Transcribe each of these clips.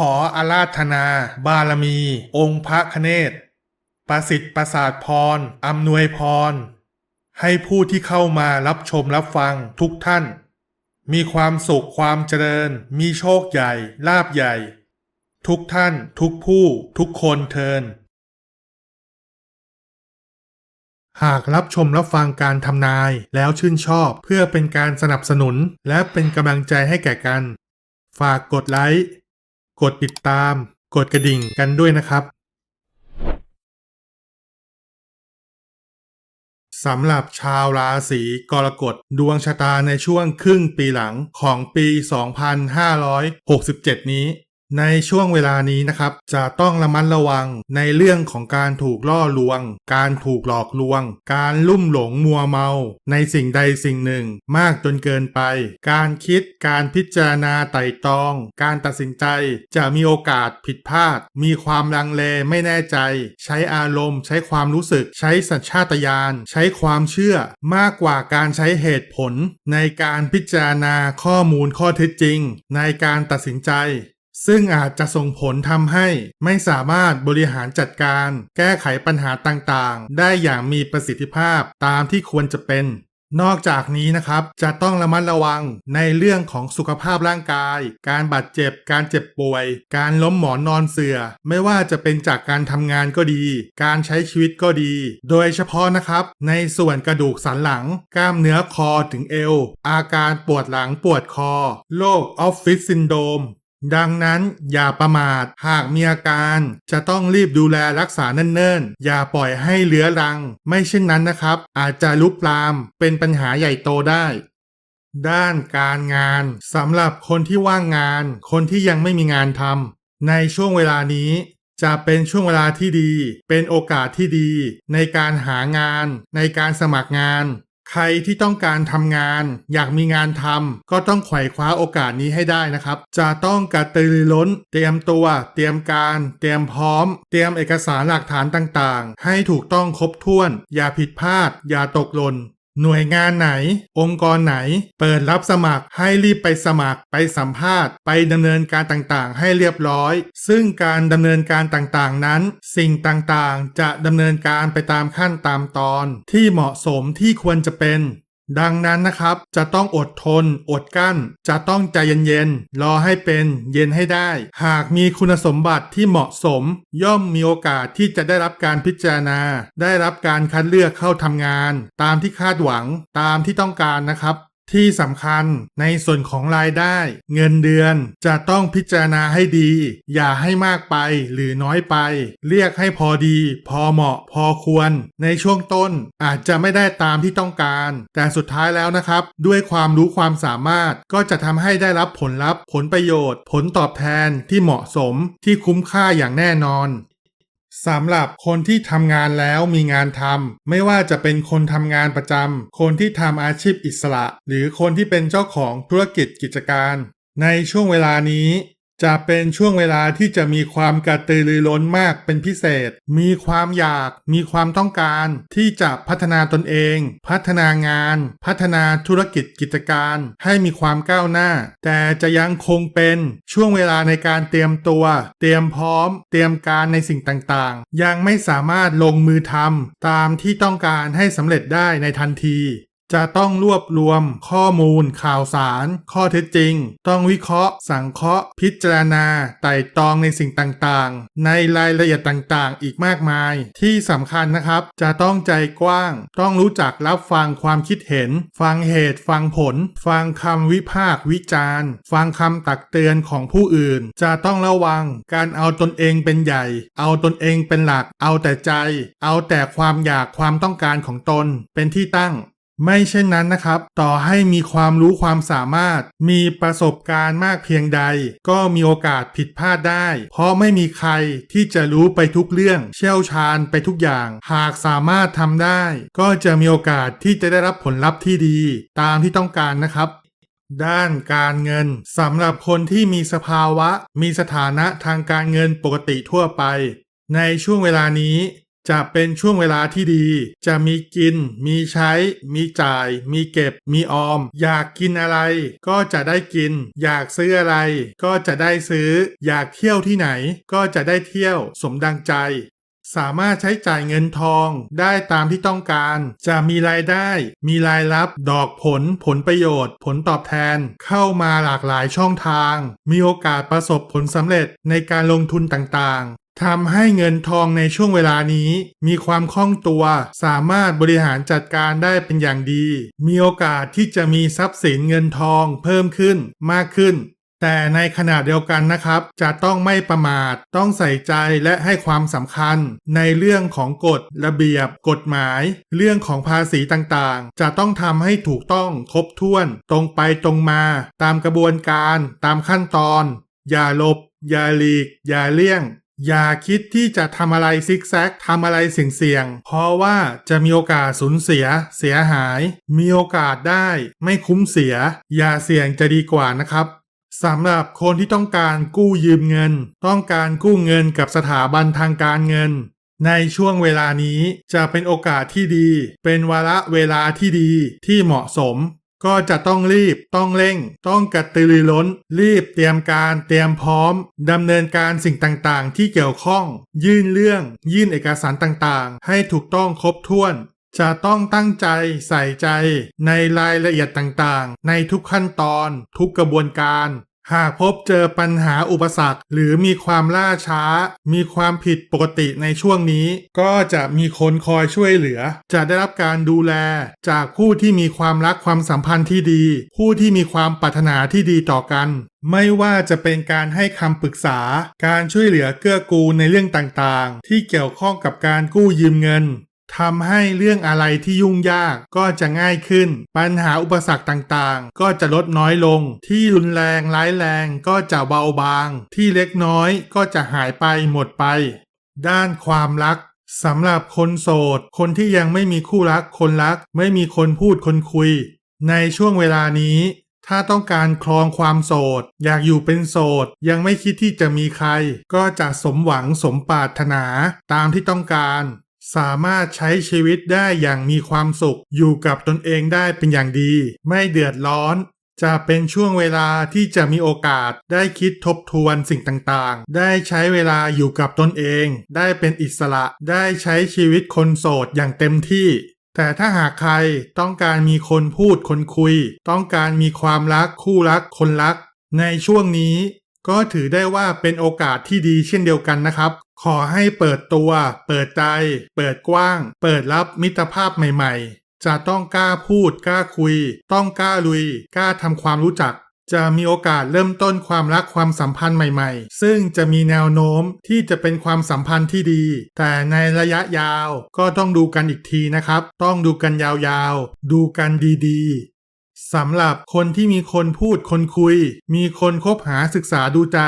ขออาราธนา บารมี องค์พระคเนศประสิทธิ์ประสาทพรอำนวยพร ให้ผู้ที่เข้ามารับชมรับฟังทุกท่าน มีความสุขความเจริญ มีโชคใหญ่ ลาบใหญ่ ทุกท่าน ทุกผู้ ทุกคนเทินหากรับชมรับฟังการทำนายแล้วชื่นชอบเพื่อเป็นการสนับสนุนและเป็นกำลังใจให้แก่กัน ฝากกดไลค์ กดติดตาม กดกระดิ่งกันด้วยนะครับสำหรับชาวราศีกรกฎดวงชะตาในช่วงครึ่งปีหลังของปี 2567 นี้ ในช่วงเวลานี้นะครับ จะต้องระมัดระวังในเรื่องของการถูกล่อลวง การถูกหลอกลวง การลุ่มหลงมัวเมา ในสิ่งใดสิ่งหนึ่ง มากจนเกินไป การคิดการพิจารณาไต่ตรอง การตัดสินใจจะมีโอกาสผิดพลาด มีความลังเลไม่แน่ใจ ใช้อารมณ์ ใช้ความรู้สึก ใช้สัญชาตญาณใช้ความเชื่อ มากกว่าการใช้เหตุผล ในการพิจารณาข้อมูลข้อเท็จจริง ในการตัดสินใจ ซึ่งอาจจะส่งผลทำให้ไม่สามารถบริหารจัดการ แก้ไขปัญหาต่างๆ ได้อย่างมีประสิทธิภาพตามที่ควรจะเป็น นอกจากนี้นะครับ จะต้องระมัดระวังในเรื่องของสุขภาพร่างกาย การบาดเจ็บ การเจ็บป่วย การล้มหมอนนอนเสือ่อ ไม่ว่าจะเป็นจากการทำงานก็ดี การใช้ชีวิตก็ดี โดยเฉพาะนะครับ ในส่วนกระดูกสันหลัง กล้ามเนื้อคอถึงเอว อาการปวดหลังปวดคอ โรคออฟฟิศซินโดม ดังนั้นอย่าประมาท หากมีอาการ จะต้องรีบดูแลรักษาเนิ่นๆ อย่าปล่อยให้เลื้อรัง ไม่เช่นนั้นนะครับ อาจจะลุกลามเป็นปัญหาใหญ่โตได้ ด้านการงานสำหรับคนที่ว่างงาน คนที่ยังไม่มีงานทำในช่วงเวลานี้ จะเป็นช่วงเวลาที่ดี เป็นโอกาสที่ดี ในการหางาน ในการสมัครงาน ใครที่ต้องการทำงาน อยากมีงานทำก็ต้องไขว่คว้าโอกาสนี้ให้ได้นะครับ จะต้องกระตือรือร้น เตรียมตัว เตรียมการ เตรียมพร้อม เตรียมเอกสารหลักฐานต่างๆ ให้ถูกต้องครบถ้วน อย่าผิดพลาด อย่าตกหล่น หน่วยงานไหน องค์กรไหน เปิดรับสมัครให้รีบไปสมัคร ไปสัมภาษณ์ ไปดำเนินการต่างๆ ให้เรียบร้อย ซึ่งการดำเนินการต่างๆนั้น สิ่งต่างๆ จะดำเนินการไปตามขั้นตามตอน ที่เหมาะสมที่ควรจะเป็น ดังนั้นนะครับจะต้องอดทน อดกั้น จะต้องใจเย็นๆรอให้เป็นเย็นให้ได้ หากมีคุณสมบัติที่เหมาะสม ย่อมมีโอกาสที่จะได้รับการพิจารณา ได้รับการคัดเลือกเข้าทำงาน ตามที่คาดหวังตามที่ต้องการนะครับ ที่สำคัญในส่วนของรายได้ เงินเดือนจะต้องพิจารณาให้ดี อย่าให้มากไปหรือน้อยไป เรียกให้พอดี พอเหมาะ พอควร ในช่วงต้นอาจจะไม่ได้ตามที่ต้องการ แต่สุดท้ายแล้วนะครับ ด้วยความรู้ความสามารถก็จะทำให้ได้รับผลลัพธ์ ผลประโยชน์ ผลตอบแทนที่เหมาะสมที่คุ้มค่าอย่างแน่นอน สำหรับคนที่ทำงานแล้วมีงานทำไม่ว่าจะเป็นคนทำงานประจำคนที่ทำอาชีพอิสระ หรือคนที่เป็นเจ้าของธุรกิจกิจการ ในช่วงเวลานี้ จะเป็นช่วงเวลาที่จะมีความกระตือรือร้นมากเป็นพิเศษ มีความอยาก มีความต้องการ ที่จะพัฒนาตนเอง พัฒนางาน พัฒนาธุรกิจกิจการ ให้มีความก้าวหน้า แต่จะยังคงเป็นช่วงเวลาในการเตรียมตัว เตรียมพร้อม เตรียมการในสิ่งต่างๆ ยังไม่สามารถลงมือทำตามที่ต้องการให้สำเร็จได้ในทันที จะต้องรวบรวมข้อมูลข่าวสาร ข้อเท็จจริง ต้องวิเคราะห์ สังเคราะห์ พิจารณา ไต่ตรองในสิ่งต่างๆ ในรายละเอียดต่างๆ อีกมากมาย ที่สำคัญนะครับ จะต้องใจกว้าง ต้องรู้จักรับฟังความคิดเห็น ฟังเหตุฟังผล ฟังคำวิพากษ์วิจารณ์ ฟังคำตักเตือนของผู้อื่น จะต้องระวังการเอาตนเองเป็นใหญ่ เอาตนเองเป็นหลัก เอาแต่ใจ เอาแต่ความอยากความต้องการของตน เป็นที่ตั้ง ไม่เช่นนั้นนะครับ ต่อให้มีความรู้ความสามารถ มีประสบการณ์มากเพียงใด ก็มีโอกาสผิดพลาดได้ เพราะไม่มีใครที่จะรู้ไปทุกเรื่อง เชี่ยวชาญไปทุกอย่าง หากสามารถทำได้ ก็จะมีโอกาสที่จะได้รับผลลัพธ์ที่ดี ตามที่ต้องการนะครับด้านการเงินสำหรับคนที่มีสภาวะ มีสถานะทางการเงินปกติทั่วไป ในช่วงเวลานี้ จะเป็นช่วงเวลาที่ดี จะมีกิน มีใช้ มีจ่าย มีเก็บ มีออม อยากกินอะไร ก็จะได้กิน อยากซื้ออะไร ก็จะได้ซื้อ อยากเที่ยวที่ไหน ก็จะได้เที่ยวสมดังใจ สามารถใช้จ่ายเงินทองได้ตามที่ต้องการ จะมีรายได้ มีรายรับ ดอกผล ผลประโยชน์ ผลตอบแทน เข้ามาหลากหลายช่องทาง มีโอกาสประสบผลสำเร็จในการลงทุนต่าง ทำให้เงินทองในช่วงเวลานี้ มีความคล่องตัว สามารถบริหารจัดการได้เป็นอย่างดี มีโอกาสที่จะมีทรัพย์สินเงินทองเพิ่มขึ้นมากขึ้น แต่ในขณะเดียวกันนะครับ จะต้องไม่ประมาท ต้องใส่ใจและให้ความสำคัญ ในเรื่องของกฎระเบียบ กฎหมาย เรื่องของภาษีต่างๆ จะต้องทำให้ถูกต้องครบถ้วน ตรงไปตรงมา ตามกระบวนการ ตามขั้นตอน อย่าหลบ อย่าหลีก อย่าเลี่ยง อย่าคิดที่จะทำอะไรซิกแซกทำอะไรเสี่ยงๆเพราะว่าจะมีโอกาสสูญเสีย เสียหาย มีโอกาสได้ ไม่คุ้มเสีย อย่าเสี่ยงจะดีกว่านะครับสำหรับคนที่ต้องการกู้ยืมเงิน ต้องการกู้เงินกับสถาบันทางการเงิน ในช่วงเวลานี้จะเป็นโอกาสที่ดี เป็นวาระเวลาที่ดีที่เหมาะสม ก็จะต้องรีบต้องเร่ง ต้องกระตือรือร้น รีบเตรียมการเตรียมพร้อมดำเนินการสิ่งต่างๆ ที่เกี่ยวข้อง ยื่นเรื่อง ยื่นเอกสารต่างๆ ให้ถูกต้องครบถ้วน จะต้องตั้งใจใส่ใจ ในรายละเอียดต่างๆ ในทุกขั้นตอน ทุกกระบวนการ หากพบเจอปัญหาอุปสรรค หรือมีความล่าช้า มีความผิดปกติในช่วงนี้ ก็จะมีคนคอยช่วยเหลือ จะได้รับการดูแล จากผู้ที่มีความรักความสัมพันธ์ที่ดี ผู้ที่มีความปรารถนาที่ดีต่อกัน ไม่ว่าจะเป็นการให้คำปรึกษา การช่วยเหลือเกื้อกูลในเรื่องต่างๆ ที่เกี่ยวข้องกับการกู้ยืมเงิน ทำให้เรื่องอะไรที่ยุ่งยากก็จะง่ายขึ้น ปัญหาอุปสรรคต่างๆ ก็จะลดน้อยลง ที่รุนแรงร้ายแรงก็จะเบาบาง ที่เล็กน้อยก็จะหายไปหมดไป ด้านความรักสำหรับคนโสด คนที่ยังไม่มีคู่รักคนรัก ไม่มีคนพูดคนคุย ในช่วงเวลานี้ ถ้าต้องการครองความโสด อยากอยู่เป็นโสด ยังไม่คิดที่จะมีใคร ก็จะสมหวังสมปรารถนาตามที่ต้องการ สามารถใช้ชีวิตได้อย่างมีความสุข อยู่กับตนเองได้เป็นอย่างดี ไม่เดือดร้อน จะเป็นช่วงเวลาที่จะมีโอกาสได้คิดทบทวนสิ่งต่างๆ ได้ใช้เวลาอยู่กับตนเอง ได้เป็นอิสระ ได้ใช้ชีวิตคนโสดอย่างเต็มที่แต่ถ้าหากใครต้องการมีคนพูดคนคุย ต้องการมีความรักคู่รักคนรัก ในช่วงนี้ ก็ถือได้ว่าเป็นโอกาสที่ดีเช่นเดียวกันนะครับ ขอให้เปิดตัว เปิดใจ เปิดกว้าง เปิดรับมิตรภาพใหม่ ๆ จะต้องกล้าพูด กล้าคุย ต้องกล้าลุย กล้าทำความรู้จัก จะมีโอกาสเริ่มต้นความรักความสัมพันธ์ใหม่ๆ ซึ่งจะมีแนวโน้มที่จะเป็นความสัมพันธ์ที่ดี แต่ในระยะยาวก็ต้องดูกันอีกทีนะครับ ต้องดูกันยาวๆ ดูกันดีๆ สำหรับคนที่มีคนพูดคนคุย มีคนคบหาศึกษาดูใจ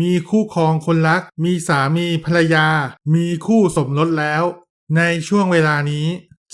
มีคู่ครองคนรัก มีสามีภรรยา มีคู่สมรสแล้ว ในช่วงเวลานี้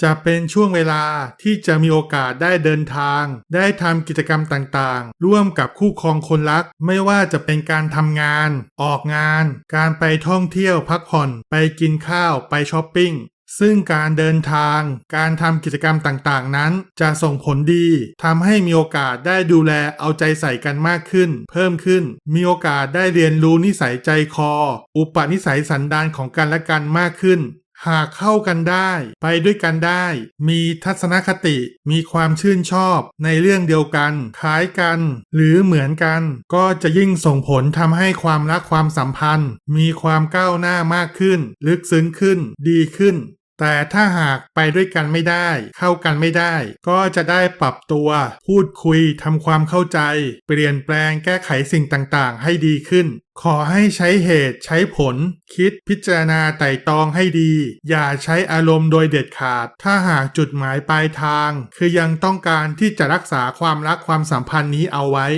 จะเป็นช่วงเวลาที่จะมีโอกาสได้เดินทาง ได้ทำกิจกรรมต่างๆ ร่วมกับคู่ครองคนรัก ไม่ว่าจะเป็นการทำงาน ออกงาน การไปท่องเที่ยวพักผ่อน ไปกินข้าว ไปช้อปปิ้ง ซึ่งการเดินทาง การทำกิจกรรมต่างๆ นั้น จะส่งผลดีทำให้มีโอกาสได้ดูแลเอาใจใส่กันมากขึ้น เพิ่มขึ้น มีโอกาสได้เรียนรู้นิสัยใจคอ อุปนิสัยสันดานของกันและกันมากขึ้น หากเข้ากันได้ไปด้วยกันได้ มีทัศนคติ มีความชื่นชอบในเรื่องเดียวกัน คล้ายกัน หรือเหมือนกัน ก็จะยิ่งส่งผลทำให้ความรักความสัมพันธ์ มีความก้าวหน้ามากขึ้น ลึกซึ้งขึ้น ดีขึ้นแต่ถ้าหากไปด้วยกันไม่ได้ เข้ากันไม่ได้ ก็จะได้ปรับตัว พูดคุยทำความเข้าใจ เปลี่ยนแปลงแก้ไขสิ่งต่างๆ ให้ดีขึ้น ขอให้ใช้เหตุใช้ผล คิดพิจารณาไต่ตองให้ดี อย่าใช้อารมณ์โดยเด็ดขาด ถ้าหากจุดหมายปลายทาง คือยังต้องการที่จะรักษาความรักความสัมพันธ์นี้เอาไว้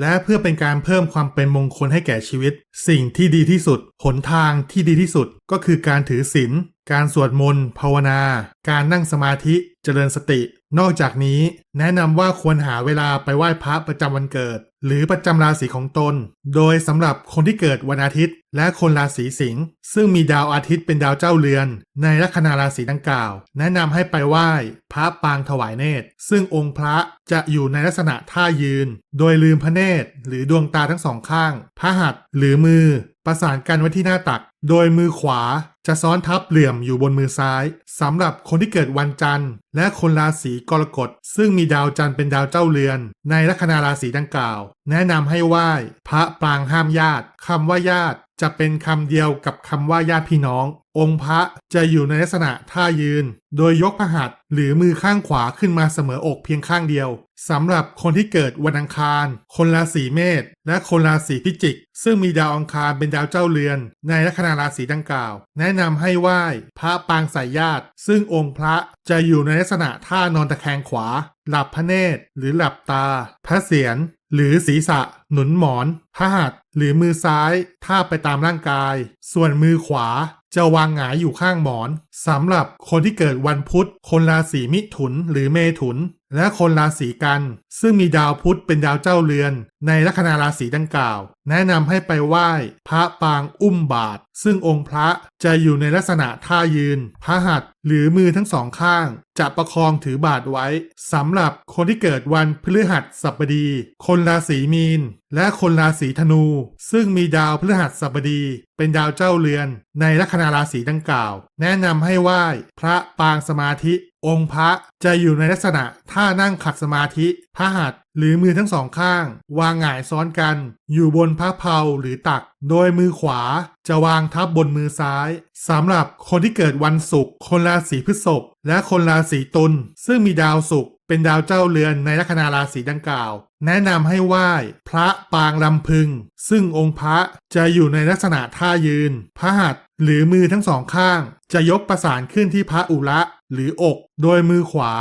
และเพื่อเป็นการเพิ่มความเป็นมงคลให้แก่ชีวิต สิ่งที่ดีที่สุด หนทางที่ดีที่สุดก็คือการถือศีลการสวดมนต์ภาวนา การนั่งสมาธิเจริญสติ นอกจากนี้ แนะนำว่าควรหาเวลาไปไหว้พระประจำวันเกิด หรือประจำราศีของตน โดยสำหรับคนที่เกิดวันอาทิตย์ และคนราศีสิงห์ซึ่งมีดาวอาทิตย์เป็นดาวเจ้าเรือน ในลัคนาราศีดังกล่าว แนะนำให้ไปไหว้ พระปางถวายเนตร ซึ่งองค์พระจะอยู่ในลักษณะท่ายืน โดยลืมพระเนตร หรือดวงตาทั้งสองข้าง พระหัตถ์หรือมือ ประสานกันไว้ที่หน้าตัก โดยมือขวา จะซ้อนทับเหลี่ยมอยู่บนมือซ้ายสำหรับคนที่เกิดวันจันทร์ และคนราศีกรกฎซึ่งมีดาวจันทร์เป็นดาวเจ้าเรือน ในลัคนาราศีดังกล่าว แนะนำให้ไหว้พระปรางห้ามญาติคำว่าญาติจะเป็นคำเดียวกับคำว่าญาติพี่น้อง องค์พระจะอยู่ในลักษณะท่ายืน โดยยกพระหัตถ์หรือมือข้างขวาขึ้นมาเสมออกเพียงข้างเดียวสำหรับคนที่เกิดวันอังคาร คนราศีเมษและคนราศีพิจิก ซึ่งมีดาวอังคารเป็นดาวเจ้าเรือน ในลัคนาราศีดังกล่าว แนะนำให้ไหว้พระปางสายญาติ ซึ่งองค์พระจะอยู่ในลักษณะท่านอนตะแคงขวา หลับพระเนตร หรือหลับตา พระเศียรหรือศีรษะ หนุนหมอนพระหัตถ์หรือมือซ้ายทาบไปตามร่างกาย ส่วนมือขวา จะวางหงายอยู่ข้างหมอนสำหรับคนที่เกิดวันพุธ คนราศีมิถุนหรือเมถุน และคนราศีกัน ซึ่งมีดาวพุธเป็นดาวเจ้าเรือน ในลัคนาราศีดังกล่าวแนะนำให้ไปไหว้พระปางอุ้มบาท ซึ่งองค์พระจะอยู่ในลักษณะท่ายืน พระหัตถ์หรือมือทั้งสองข้าง จะประคองถือบาทไว้สำหรับคนที่เกิดวันพฤหัสบดี คนราศีมีน และคนราศีธนู ซึ่งมีดาวพฤหัสบดี เป็นดาวเจ้าเรือน ในลัคนาราศีดังกล่าว แนะนำให้ไหว้พระปางสมาธิ องค์พระจะอยู่ในลักษณะท่านั่งขัดสมาธิพระหัตถ์หรือมือทั้งสองข้าง วางหงายซ้อนกัน อยู่บนพระเพาหรือตัก โดยมือขวาจะวางทับบนมือซ้ายสำหรับคนที่เกิดวันศุกร์คนราศีพฤษภและคนราศีตุลซึ่งมีดาวศุกร์เป็นดาวเจ้าเรือนในลัคนาราศีดังกล่าว แนะนำให้ไหว้พระปางลำพึง ซึ่งองค์พระจะอยู่ในลักษณะท่ายืนพระหัตถ์หรือมือทั้งสองข้าง จะยกประสานขึ้นที่พระอุระหรืออก โดยมือขวา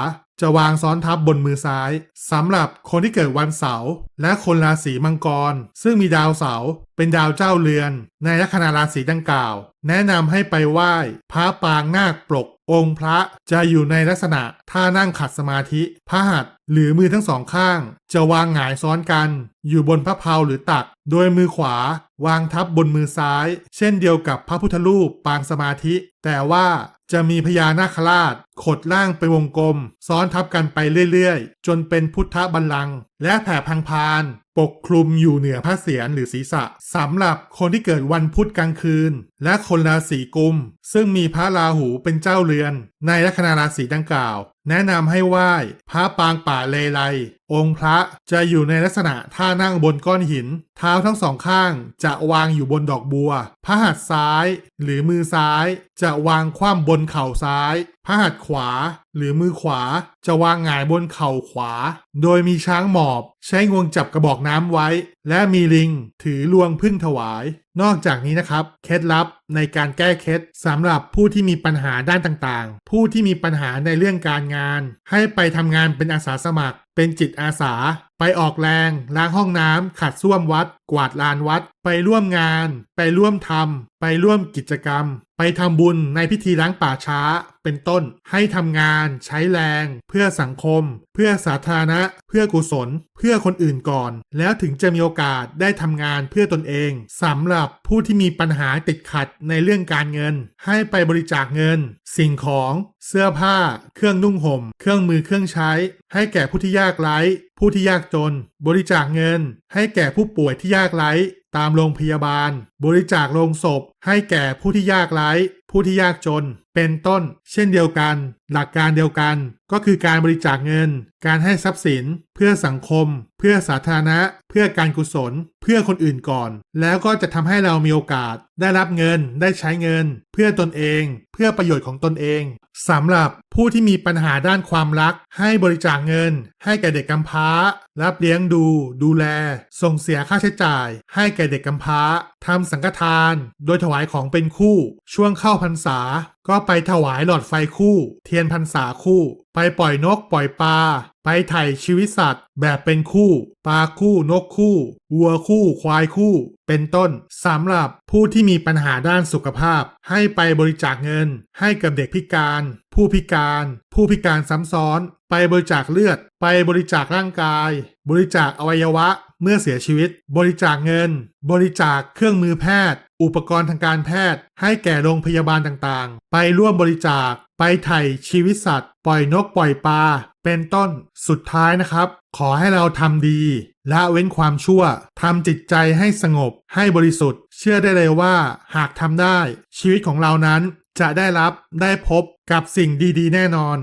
จะวางซ้อนทับบนมือซ้ายสำหรับคนที่เกิดวันเสาร์และคนราศีมังกร ซึ่งมีดาวเสาร์เป็นดาวเจ้าเรือน ในลัคนาราศีดังกล่าว แนะนำให้ไปไหว้พระปางนาคปลก องค์พระจะอยู่ในลักษณะท่านั่งขัดสมาธิพระหัตถ์หรือมือทั้งสองข้าง จะวางหงายซ้อนกัน อยู่บนพระเพลาหรือตัก โดยมือขวาวางทับบนมือซ้าย เช่นเดียวกับพระพุทธรูปปางสมาธิ แต่ว่า จะมีพญานาคราช ขดล่างไปวงกลม ซ้อนทับกันไปเรื่อยๆ จนเป็นพุทธบัลลังก์และแผ่พังพาน ปกคลุมอยู่เหนือพระเศียรหรือศีรษะสำหรับคนที่เกิดวันพุธกลางคืน และคนราศีกุม ซึ่งมีพระราหูเป็นเจ้าเรือน ในลัคนาราศีดังกล่าว แนะนำให้ไหว้พระปางป่าเลไลองค์พระจะอยู่ในลักษณะท่านั่งบนก้อนหิน เท้าทั้งสองข้างจะวางอยู่บนดอกบัว พระหัตถ์ซ้าย หรือมือซ้าย จะวางคว่ำบนเข่าซ้าย พระหัตถ์ขวา หรือมือขวา จะวางหงายบนเข่าขวา โดยมีช้างหมอบ ใช้งวงจับกระบอกน้ำไว้ และมีลิง ถือลวงพึ่งถวาย นอกจากนี้นะครับ เคล็ดลับในการแก้เคล็ดสำหรับผู้ที่มีปัญหาด้านต่างๆ ผู้ที่มีปัญหาในเรื่องการงาน ให้ไปทำงานเป็นอาสาสมัคร เป็นจิตอาสา ไปออกแรงล้างห้องน้ำขัดส้วมวัด กวาดลานวัด ไปร่วมงาน ไปร่วมทำไปร่วมกิจกรรม ไปทำบุญในพิธีล้างป่าช้า เป็นต้น ให้ทำงาน ใช้แรง เพื่อสังคม เพื่อสาธารณะ เพื่อกุศล เพื่อคนอื่นก่อน แล้วถึงจะมีโอกาสได้ทำงานเพื่อตนเองสำหรับผู้ที่มีปัญหาติดขัดในเรื่องการเงิน ให้ไปบริจาคเงิน สิ่งของ เสื้อผ้า เครื่องนุ่งห่ม เครื่องมือเครื่องใช้ ให้แก่ผู้ที่ยากไร้ ผู้ที่ยากจน บริจาคเงิน ให้แก่ผู้ป่วยที่ยากไร้ ตามโรงพยาบาล บริจาคโรงศพ ให้แก่ผู้ที่ยากไร้ ผู้ที่ยากจนเป็นต้น เช่นเดียวกัน หลักการเดียวกัน ก็คือการบริจาคเงิน การให้ทรัพย์สิน เพื่อสังคม เพื่อสาธารณะ เพื่อการกุศล เพื่อคนอื่นก่อน แล้วก็จะทำให้เรามีโอกาส ได้รับเงิน ได้ใช้เงิน เพื่อตนเอง เพื่อประโยชน์ของตนเองสำหรับผู้ที่มีปัญหาด้านความรัก ให้บริจาคเงิน ให้แก่เด็กกำพร้า รับเลี้ยงดู ดูแล ส่งเสียค่าใช้จ่าย ให้แก่เด็กกำพร้าทำสังฆทาน โดยถวายของเป็นคู่ ช่วงเข้าพรรษาก็ไปถวายหลอดไฟคู่ เทียนพรรษาคู่ ไปปล่อยนกปล่อยปลา ไปไถ่ชีวิตสัตว์ แบบเป็นคู่ ปลาคู่นกคู่ วัวคู่ ควายคู่ เป็นต้นสำหรับผู้ที่มีปัญหาด้านสุขภาพ ให้ไปบริจาคเงิน ให้กับเด็กพิการ ผู้พิการ ผู้พิการซ้ำซ้อน ไปบริจาคเลือด ไปบริจาคร่างกาย บริจาคอวัยวะเมื่อเสียชีวิต บริจาคเงิน บริจาคเครื่องมือแพทย์ อุปกรณ์ทางการแพทย์ ให้แก่โรงพยาบาลต่างๆ ไปร่วมบริจาค ไปไถ่ชีวิตสัตว์ ปล่อยนกปล่อยปลา เป็นต้น สุดท้ายนะครับ ขอให้เราทำดีละเว้นความชั่ว ทำจิตใจให้สงบ ให้บริสุทธิ์ เชื่อได้เลยว่า หากทำได้ ชีวิตของเรานั้นจะได้รับได้พบกับสิ่งดีๆ แน่นอน